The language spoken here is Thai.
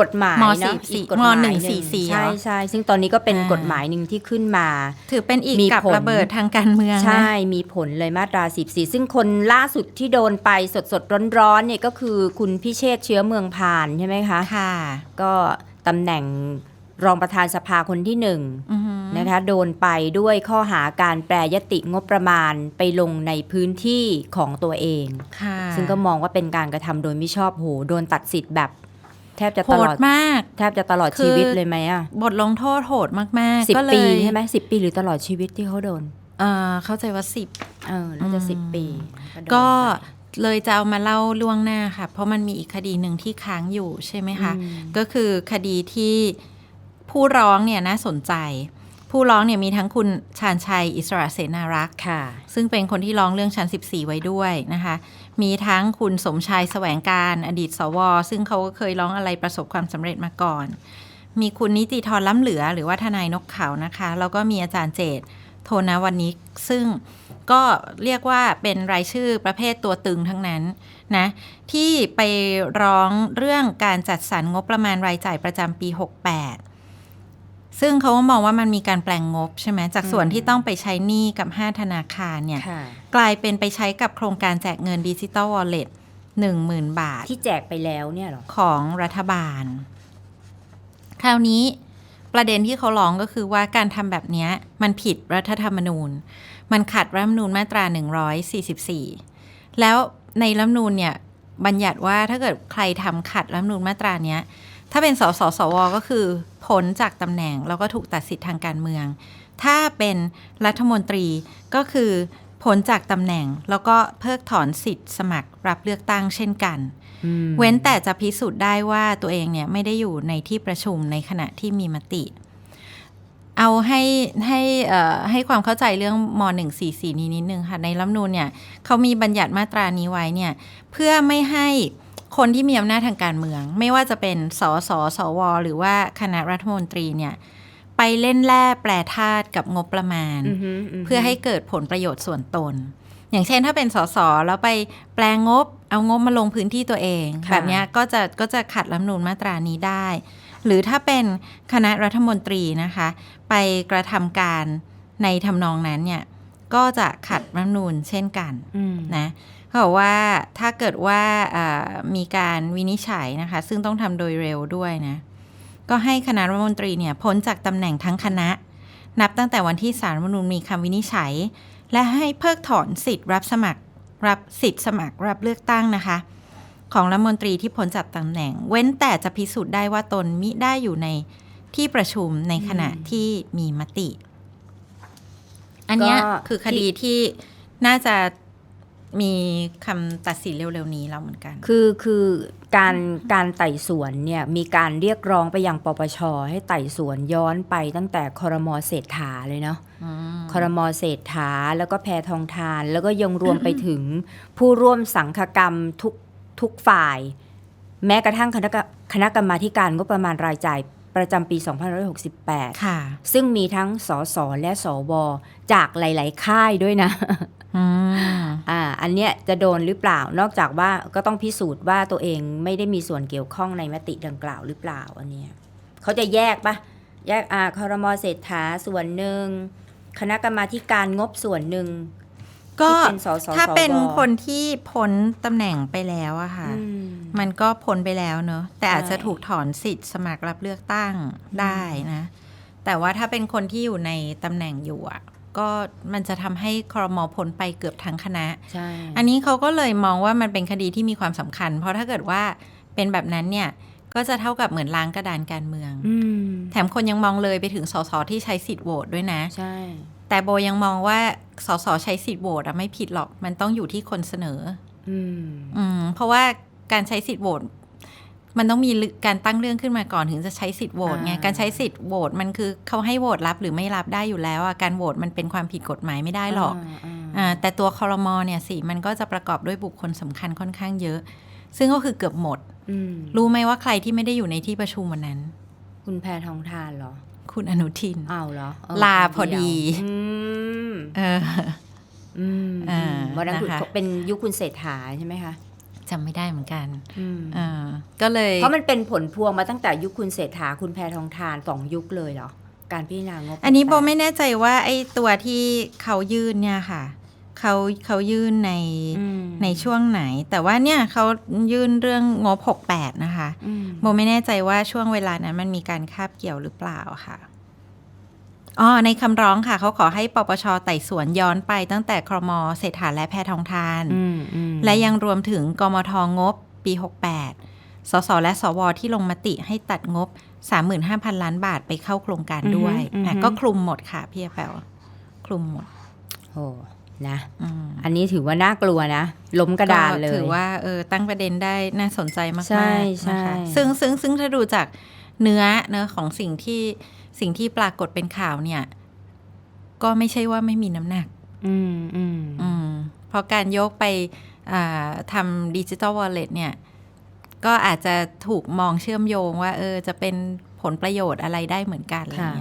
กฎหมายมเนาะ44อีกกฎหมายมหนึ่ง144ใช่เหรอใช่ซึ่งตอนนี้ก็เป็นอ่ากฎหมายหนึ่งที่ขึ้นมา ถือเป็นอีกมีกับผลระเบิดทางการเมืองนะใช่ มีผลเลยมาตรา14ซึ่งคนล่าสุดที่โดนไปสดสดๆร้อนๆเนี่ยก็คือคุณพิเชษฐ์เชื้อเมืองพานใช่ไหมคะค่ะ ก็ตำแหน่งรองประธานสภาคนที่หนึ่งอือหือนะคะโดนไปด้วยข้อหาการแปรยติงบประมาณไปลงในพื้นที่ของตัวเองค่ะซึ่งก็มองว่าเป็นการกระทำโดยไม่ชอบโหโดนตัดสิทธิ์แบบ แทบจะโหตลดอดมาก แทบจะตลอดคือชีวิตเลยไหมอะบทลงโทษโหดมากสิๆบก็เลยปีใช่ไหมสิบปีหรือตลอดชีวิตที่เขาโดนเออเข้าใจว่าสิบเออน่าจะอืมสิบปีโดนก็ไปเลยจะเอามาเล่าล่วงหน้าค่ะ เพราะมันมีอีกคดีหนึ่งที่ค้างอยู่ใช่ไหมคะอืมก็คือคดีที่ผู้ร้องเนี่ยน่าสนใจ ผู้ร้องเนี่ยมีทั้งคุณชาญชัยอิสระเสนารักษ์ค่ะ ซึ่งเป็นคนที่ร้องเรื่องชั้น 14 ไว้ด้วยนะคะ มีทั้งคุณสมชายแสวงการอดีตสว ซึ่งเขาก็เคยร้องอะไรประสบความสำเร็จมาก่อน มีคุณนิติธรล้ำเหลือ หรือว่าทนายนกเขานะคะ แล้วก็มีอาจารย์เจตโทนาวันนี้ซึ่งก็เรียกว่าเป็นรายชื่อประเภทตัวตึงทั้งนั้นนะที่ไปร้องเรื่องการจัดสรรงบประมาณรายจ่ายประจำปี 68 ซึ่งเขาก็มองว่ามันมีการแปลงงบใช่ไหมจากส่วนที่ต้องไปใช้หนี้กับ 5 ธนาคารเนี่ยค่ะกลายเป็นไปใช้กับโครงการแจกเงินดิจิ t a ลวอลเล็ตหนึ่งหมื่นบาท ที่แจกไปแล้วเนี่ยเหรอ ของรัฐบาล คราวนี้ประเด็นที่เขาร้องก็คือว่าการทำแบบเนี้ยมันผิดรัฐธรรมนูญ มันขัดรัฐธรรมนูญมาตรา 144 แล้วในรัฐธรรมนูญเนี่ยบัญญัติว่าถ้าเกิดใครทำขัดรัฐธรรมนูญมาตราเนี้ย ถ้าเป็นสสสวก็คือพ้นจากตำแหน่งแล้วก็ถูกตัดสิทธิ์ทางการเมือง ถ้าเป็นรัฐมนตรีก็คือพ้นจากตำแหน่งแล้วก็เพิกถอนสิทธิ์สมัครรับเลือกตั้งเช่นกันอืมเว้นแต่จะพิสูจน์ได้ว่าตัวเองเนี่ยไม่ได้อยู่ในที่ประชุมในขณะที่มีมติ เอาให้ให้เอ่อให้ความเข้าใจเรื่องม .144 นี้นิดนึงค่ะ ในรัฐธรรมนูญเนี่ยเขามีบัญญัติมาตรานี้ไว้เนี่ยเพื่อไม่ให้ คนที่มีอำนาจทางการเมือง ไม่ว่าจะเป็นสสสว หรือว่าคณะรัฐมนตรีเนี่ยไปเล่นแร่แปรธาตุกับงบประมาณอือฮึฮึเพื่อให้เกิดผลประโยชน์ส่วนตน อย่างเช่นถ้าเป็นสสแล้วไปแปลงงบ เอางบมาลงพื้นที่ตัวเองค่ะแบบเนี้ยก็จะก็จะขัดรัฐธรรมนูญมาตรานี้ได้ หรือถ้าเป็นคณะรัฐมนตรีนะคะ ไปกระทำการในทำนองนั้นเนี่ย ก็จะขัดรัฐธรรมนูญเช่นกันอืมนะเขาบอกว่าถ้าเกิดว่าอ่ามีการวินิจฉัยนะคะ ซึ่งต้องทำโดยเร็วด้วยนะ ก็ให้คณะรัฐมนตรีเนี่ยพ้นจากตำแหน่งทั้งคณะ นับตั้งแต่วันที่สารรัฐธรรมนูญมีคำวินิจฉัย และให้เพิกถอนสิทธิ์รับสมัครรับสิทธิ์สมัครรับเลือกตั้งนะคะ ของรัฐมนตรีที่พ้นจากตำแหน่ง เว้นแต่จะพิสูจน์ได้ว่าตนมิได้อยู่ในที่ประชุมในขณะที่มีมติ อันเนี้ยก็คือคดีที่น่าจะมีคำตัดสินเร็วๆนี้แล้วเหมือนกัน คือคือการการไต่สวนเนี่ยมีการเรียกร้องไปยังปปช ให้ไต่สวนย้อนไปตั้งแต่คอรมอเศรษฐาเลยเนาะคอรมอเศรษฐาแล้วก็แพทองทาน แล้วก็ยังรวมไปถึงผู้ร่วมสังฆกรรมทุกทุกฝ่าย แม้กระทั่งคณะกรรคณะกรรมาธิการงบประมาณรายจ่าย ประจำปี 2568 ค่ะ ซึ่งมีทั้งสสและสวจากหลาย ๆ ค่ายด้วยนะอืมอ่าอันเนี้ยจะโดนหรือเปล่านอกจากว่าก็ต้องพิสูจน์ว่าตัวเองไม่ได้มีส่วนเกี่ยวข้องในมติดังกล่าวหรือเปล่าอันเนี้ยเขาจะแยกปะแยกอ่าคอรมอเศรษฐาส่วนหนึ่ง คณะกรรมาธิการงบส่วนหนึ่งก็ที่เป็นสสถ้าเป็นสวคนที่พ้นตำแหน่งไปแล้วอะค่ะ อืม มันก็พ้นไปแล้วเนอะแต่ใช่อาจจะถูกถอนสิทธิ์สมัครรับเลือกตั้งได้นะ แต่ว่าถ้าเป็นคนที่อยู่ในตำแหน่งอยู่อะก็มันจะทำให้ครมพ้นไปเกือบทั้งคณะ ใช่ อันนี้เขาก็เลยมองว่ามันเป็นคดีที่มีความสำคัญ เพราะถ้าเกิดว่าเป็นแบบนั้นเนี่ย ก็จะเท่ากับเหมือนล้างกระดานการเมืองอืมแถมคนยังมองเลยไปถึงสสที่ใช้สิทธิ์โหวตด้วยนะ ใช่ แต่โบยังมองว่าสสใช้สิทธิ์โหวตอะไม่ผิดหรอก มันต้องอยู่ที่คนเสนอ อืมอืมเพราะว่า การใช้สิทธิ์โหวตมันต้องมีการตั้งเรื่องขึ้นมาก่อนถึงจะใช้สิทธิ์โหวตไงอ่าการใช้สิทธิ์โหวตมันคือเขาให้โหวตรับหรือไม่รับได้อยู่แล้วอะการโหวตมันเป็นความผิดกฎหมายไม่ได้หรอกาาอ่าแต่ตัวคอรมอเนี่ยสิมันก็จะประกอบด้วยบุคคลสำคัญค่อนข้างเยอะ ซึ่งก็คือเกือบหมดอืมรู้ไหมว่าใครที่ไม่ได้อยู่ในที่ประชุมวันนั้น คุณแพทองทานเหรอ คุณอนุทินอ้าวเหรอเลาพอดีอืมเอออืมอ่าวันนั้นคุณนะคะเป็นยุคคุณเศรษฐาใช่ไหมคะ จำไม่ได้เหมือนกันอืมเออก็เลยเพราะมันเป็นผลพวงมาตั้งแต่ยุคคุณเศรษฐาคุณแพทองทานสองยุคเลยเหรอ การพิจารณางบ อันนี้โบต่างๆไม่แน่ใจว่าไอ้ตัวที่เขายื่นเนี่ยค่ะเขาเขายื่นในอืมในช่วงไหน แต่ว่าเนี่ยเขายื่นเรื่องงบ 68 นะคะอืมโบไม่แน่ใจว่าช่วงเวลานั้นมันมีการคาบเกี่ยวหรือเปล่าค่ะ อ๋อในคำร้องค่ะ เขาขอให้ปปชไต่สวนย้อนไปตั้งแต่ครมเศรษฐาและแพทองทานอืมอืมและยังรวมถึงกมทงบปี 68 สสและสวที่ลงมติให้ตัดงบ 35,000 ล้านบาทไปเข้าโครงการด้วยอะก็คลุมหมดค่ะพี่แปลคลุมหมดโอ้นะอืมอันนี้ถือว่าน่ากลัวนะ ล้มกระดานเลยถือว่าเออตั้งประเด็นได้น่าสนใจมากๆใช่ใช่นะคะซึ่งซึ่งซึ่งถ้าดูจากเนื้อเนื้อของสิ่งที่ สิ่งที่ปรากฏเป็นข่าวเนี่ย ก็ไม่ใช่ว่าไม่มีน้ำหนัก อืมอืมอืมเพราะการยกไปอ่าทำดิจิ t a ลวอลเล็ตเนี่ย ก็อาจจะถูกมองเชื่อมโยงว่า เออจะเป็นผลประโยชน์อะไรได้เหมือนกันอะไรค่ะเงี้ย